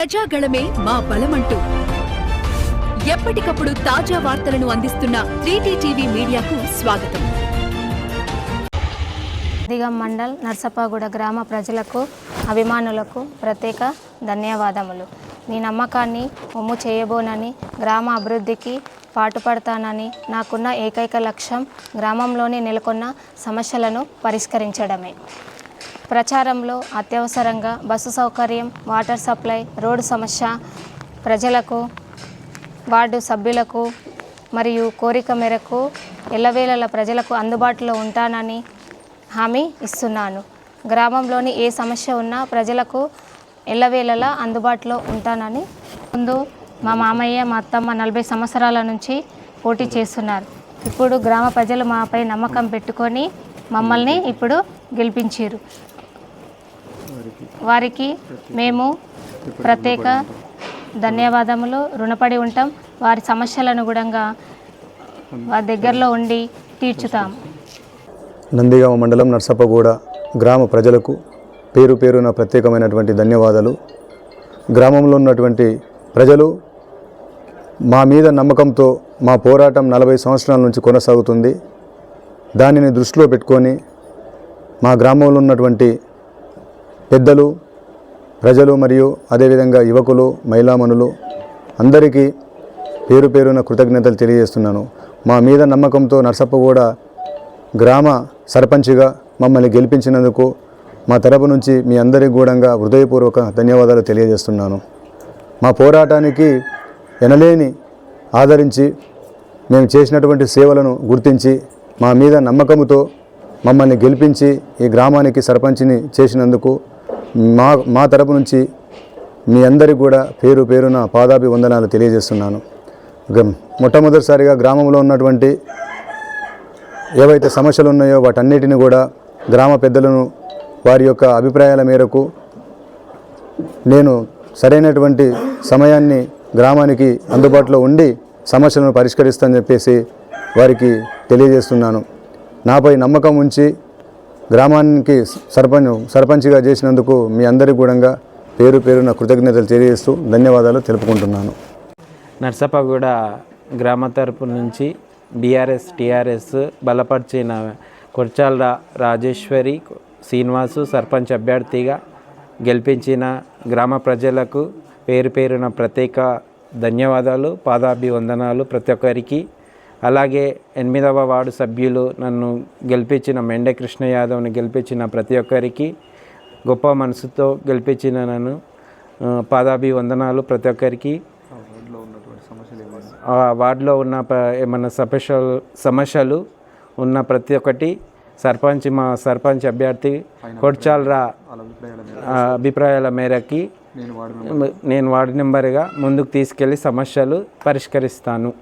ప్రజాగళమే మా బలమంటూ. ఎప్పటికప్పుడు తాజా వార్తలను అందిస్తున్న త్రీటీ టీవీ మీడియాకు స్వాగతం. దిగం మండల్ నర్సపాగూడ గ్రామ ప్రజలకు అభిమానులకు ప్రత్యేక ధన్యవాదములు. మీ నమ్మకాన్ని ఒమ్ము చేయబోనని గ్రామ అభివృద్ధికి పాటుపడతానని నాకున్న ఏకైక లక్ష్యం గ్రామంలోని నెలకొన్న సమస్యలను పరిష్కరించడమే. ప్రచారంలో అత్యవసరంగా బస్సు సౌకర్యం వాటర్ సప్లై రోడ్డు సమస్య ప్రజలకు వార్డు సభ్యులకు మరియు కోరిక మేరకు ఎల్లవేళల ప్రజలకు అందుబాటులో ఉంటానని హామీ ఇస్తున్నాను. గ్రామంలోని ఏ సమస్య ఉన్నా ప్రజలకు ఎల్లవేళలా అందుబాటులో ఉంటానని ముందు మా మామయ్య మా అత్తమ్మ నలభై సంవత్సరాల నుంచి పోటీ చేస్తున్నారు. ఇప్పుడు గ్రామ ప్రజలు మాపై నమ్మకం పెట్టుకొని మమ్మల్ని ఇప్పుడు గెలిపించారు వారికి మేము ప్రత్యేక ధన్యవాదములు రుణపడి ఉంటాం. వారి సమస్యలను కూడా వారి దగ్గరలో ఉండి తీర్చుతాం. నందిగామ మండలం నర్సప్పగూడ గ్రామ ప్రజలకు పేరు పేరున ప్రత్యేకమైనటువంటి ధన్యవాదాలు. గ్రామంలో ఉన్నటువంటి ప్రజలు మా మీద నమ్మకంతో మా పోరాటం నలభై సంవత్సరాల నుంచి కొనసాగుతుంది. దానిని దృష్టిలో పెట్టుకొని మా గ్రామంలో ఉన్నటువంటి పెద్దలు ప్రజలు మరియు అదేవిధంగా యువకులు మహిళామణులు అందరికీ పేరు పేరున కృతజ్ఞతలు తెలియజేస్తున్నాను. మా మీద నమ్మకంతో నర్సప్పగూడ గ్రామ సర్పంచ్గా మమ్మల్ని గెలిపించినందుకు మా తరపు నుంచి మీ అందరికి గూఢంగా హృదయపూర్వక ధన్యవాదాలు తెలియజేస్తున్నాను. మా పోరాటానికి ఎనలేని ఆదరించి మేము చేసినటువంటి సేవలను గుర్తించి మా మీద నమ్మకంతో మమ్మల్ని గెలిపించి ఈ గ్రామానికి సర్పంచ్ని చేసినందుకు మా మా తరపు నుంచి మీ అందరికి కూడా పేరు పేరున పాదాభి వందనాలు తెలియజేస్తున్నాను మొట్టమొదటిసారిగా గ్రామంలో ఉన్నటువంటి ఏవైతే సమస్యలు ఉన్నాయో వాటన్నిటిని కూడా గ్రామ పెద్దలను వారి యొక్క అభిప్రాయాల మేరకు నేను సరైనటువంటి సమయాన్ని గ్రామానికి అందుబాటులో ఉండి సమస్యలను పరిష్కరిస్తానని చెప్పేసి వారికి తెలియజేస్తున్నాను. నాపై నమ్మకం ఉంచి గ్రామానికి సర్పంచ్ సర్పంచ్గా చేసినందుకు మీ అందరి కూడా పేరు పేరున కృతజ్ఞతలు తెలియజేస్తూ ధన్యవాదాలు తెలుపుకుంటున్నాను. నర్సప్పగూడ గ్రామ తరపు నుంచి బీఆర్ఎస్ టీఆర్ఎస్ బలపరిచిన కొర్చాల రాజేశ్వరి శ్రీనివాసు సర్పంచ్ అభ్యర్థిగా గెలిపించిన గ్రామ ప్రజలకు పేరు పేరున ప్రత్యేక ధన్యవాదాలు పాదాభివందనాలు ప్రతి ఒక్కరికి. అలాగే ఎనిమిదవ వార్డు సభ్యులు నన్ను గెలిపించిన మెండే కృష్ణ యాదవ్ని గెలిపించిన ప్రతి ఒక్కరికి గొప్ప మనసుతో గెలిపించిన నన్ను పాదాభివందనాలు ప్రతి ఒక్కరికి. ఆ వార్డులో ఉన్న ప- ఏమన్నా సమస్యలు సమస్యలు ఉన్న ప్రతి ఒక్కటి సర్పంచ్ మా సర్పంచ్ అభ్యర్థి కొడ్చాలరా అభిప్రాయాల మేరకి నేను వార్డు నెంబర్గా ముందుకు తీసుకెళ్ళి సమస్యలు పరిష్కరిస్తాను.